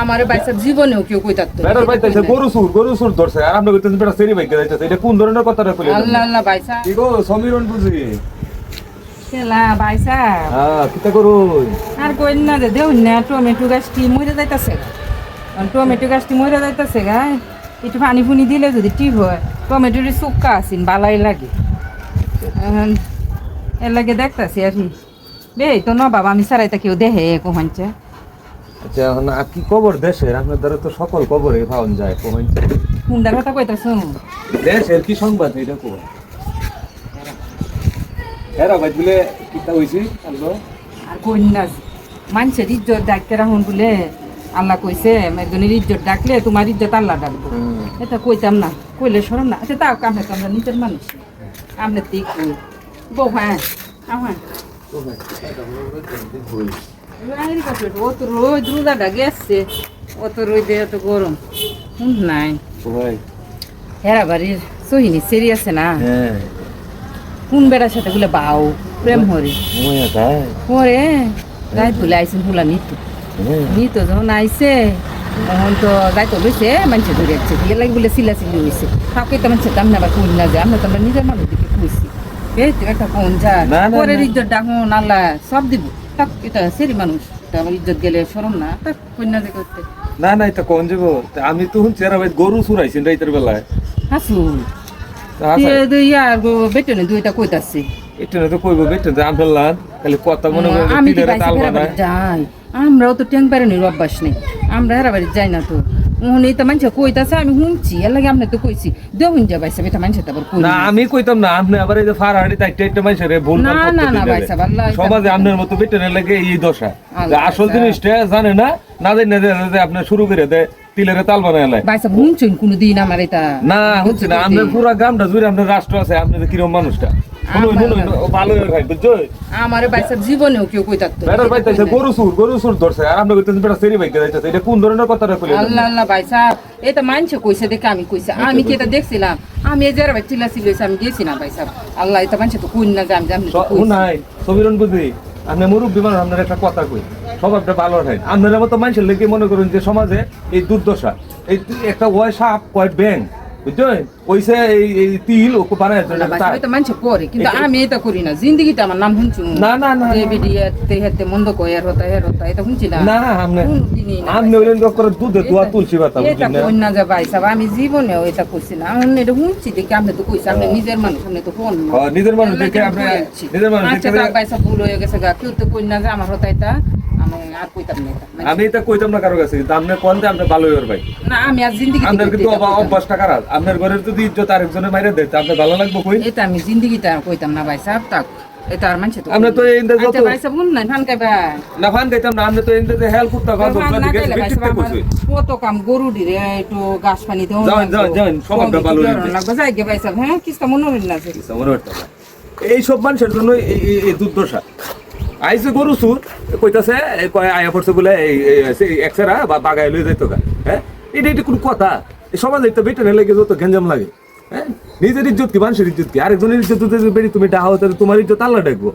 আমার বাইসা জীবনেও কেউ কই থাকতো বেটার পাইতেছে গরু সুর গরু সুর ধরছে। আর আপনি কইতেছেন বেটা সেরি বাইকে যাইতেছে। এটা কোন ধরনের কথাটা কইলেন? আল্লাহ আল্লাহ বাইসা। কি গো সমীরন বুঝি? খেলা বাইসা। হ্যাঁ কিতা করুন? আর কই না দে দেউ না টমেটো গাছটি মরে যাইতাছে টমেটো গাছটি মরে যাইতাছে গা একটু পানি ফুনি দিলে যদি ঠিক হয় টমেটোর শুক্কা আছিন বালাই লাগে। এর লাগে দেখতাছি আর কি। বে তো ন বাবা আমি সারাইতা কেউ দেহে আচ্ছা না কি খবর দেশের? আপনার দ্বারা তো সকল খবরে পাওয়া যায় কোমাইছে কুন্ডার কথা কইতাছ? দেশের কি সংবাদ এটা কো? এরা ভাই বলে কিতা হইছে? আল্লাহ। আর কই না মানুষের ইজ্জত ডাকতে রাখুন বলে আল্লাহ কইছে একজনের ইজ্জত ডাকলে তোমার ইজ্জত আল্লাহ ডাকবো। এটা কইতাম না কইলে সরম না। আচ্ছা তাও কামে তো আমরা নিজের মানুষ। আমরা দিক বউ হ্যাঁ হ্যাঁ। রাহের কাছে ও তো রোজ রোজাটা গেছে রোদে গরম হুম নাই হেরা বাড়ির সহিনী সেরি আছে না কোন বেড়ার সাথে বাউ প্রেম হরে পরে গাই তুলে আইসেন ফুলা নিত নিত যখন আইসে তখন তো গাই তো লইছে মানুষে ধরে যাচ্ছে লাগে বলে সিলা সিলি হয়েছে কাউকে তো মানুষের দাম না কই না আমরা নিজের মানুষ দিকে এই তো একটা যা পরের ইজ্জত ডাকুন আল্লাহ সব দিব। তাক এটা সেরি মানুষ। আমার ইজ্জত গেলে না। তাক কন্যা যে করতে। না না এটা কোন যাব আমি তো এরা ভাই গরু চুরাইছেন রাইতের বেলায়। তা হাসা- ইয়ার বেটনে দুইটা কইতাছি এটা তো কইব বেটে যে আমফেললাম খালি কথা মনে করে আমি বাড়ি যাই। আমরাও তো ট্যাং বেড়ানোর অভ্যাস নেই। আমরা হেরা বাড়ি যাই না তো। তো মানুষ কইতাছে আমি শুনছি এর লাগে আপনি তো কইছি। দেউন যা বাইসা বেটা মানুষ তারপর কই না আমি কইতাম না আপনি আবার এই যে ফারাহাড়ি তাইতে একটা মানুষের ভুল না, না, করতে না, ভাই সাহেব, আল্লাহ সমাজে আপনার মতো লাগে এই দশা। আসল জিনিসটা জানে না না জানি না যে- যে আপনি শুরু করে দেয় তিলের তাল বানায় লাই। বাইসা শুনছেন কোনো আমার এটা না হচ্ছে না আপনার পুরা গ্রামটা জুড়ে আপনার রাষ্ট্র আছে আপনি কিরম মানুষটা। শুনুন আমার- ভাই জীবনেও কেউ কই থাকতো বেটার গরু সুর গরু সুর ধরছে। আর আপনি কইতেছেন বেটা সেরি বাইকে যাইতেছে। এটা কোন ধরনের কইলেন? আল্লাহ আল্লাহ এটা মানছে কইছে দেখে আমি কইছে। আমি কি এটা দেখছিলাম? আমি এই যারা চিল্লা চিল্লাইছে আমি গেছি না বাইসা। আল্লাহ এটা মানছে তো না আমি জানি নাই সবিরন বুঝি আপনি মুরব্বী মানুষ আপনার একটা কথা কই। স্বভাবটা ভালো হয় আপনার মতো মানুষের লেগে মনে করুন যে সমাজে এই দুর্দশা এই একটা ওয় সাপ কয় ব্যাং বুঝছেন? ওইসে এই এই তিল ও বানায় এটা মানছে করে কিন্তু আমি এটা করি না। জিন্দগিটা আমার নাম শুনছি? না না না যে বিডিয়া তে হেতে মন্দ কয় আর হতা হের হতা এটা শুনছি না। না আপনি কোনদিনই না আপনি হইলেন দোয়া তুলসী পাতা বুঝছেন না? কই না যা ভাই সাহেব আমি জীবনেও এটা করছি না। আমি এটা শুনছি দেখি আপনি তো কইছি আপনি নিজের মানুষ আপনি তো কোন হ্যাঁ, নিজের মানুষ দেখে আপনি নিজের মানুষ দেখে থাক ভাই সাহেব ভুল হয়ে গেছে গা। কেউ তো কই না যে আমার হতা এটা আমি আর কইতাম না এটা। কইতাম না কারও কাছে কিন্তু আপনি কোন আপনি ভালো হইর ভাই। না আমি আর জিন্দগি আপনার কিন্তু অবা- অভ্যাসটা খারাপ। আপনার ঘরের যদি ইজ্জত আরেকজনের মাইরে দেয় তা ভালো লাগবে কই? এটা আমি জিন্দগিটা কইতাম না ভাই সাহেব তাক। এটা আর মানছে তো আমরা তো এই আচ্ছা যত ভাই সাহেব না ফান খাইবা না ফান গাইতাম না আপনি তো এনতে যে হেল্প করতে গন্ধ ফান না দিকে ভাই সাহেব কত কাম গরু দিরে একটু গাছ পানি দেও যান, যান, যান, স্বভাবটা ভালো লাগবে। যাই গে ভাই সাহেব হ্যাঁ কিস্তা না যে। এই সব মানুষের জন্য এই দুর্দশা। আইসে গরু সুর কইতাছে কয় আয়া পড়ছে বলে এক্সরা বা বাগায় লই যাইতো গা হ্যাঁ এটা এটা কোনো কথা। সবাই সমাজে তো নেই লাগে যত গেঞ্জাম লাগে হ্যাঁ নিজের ইজ্জত কি, মানুষের ইজ্জত কি? আরেকজনের ইজ্জত বেড়ি তুমি ডাহাও তাহলে তোমার ইজ্জত আল্লাহ ডাকবো।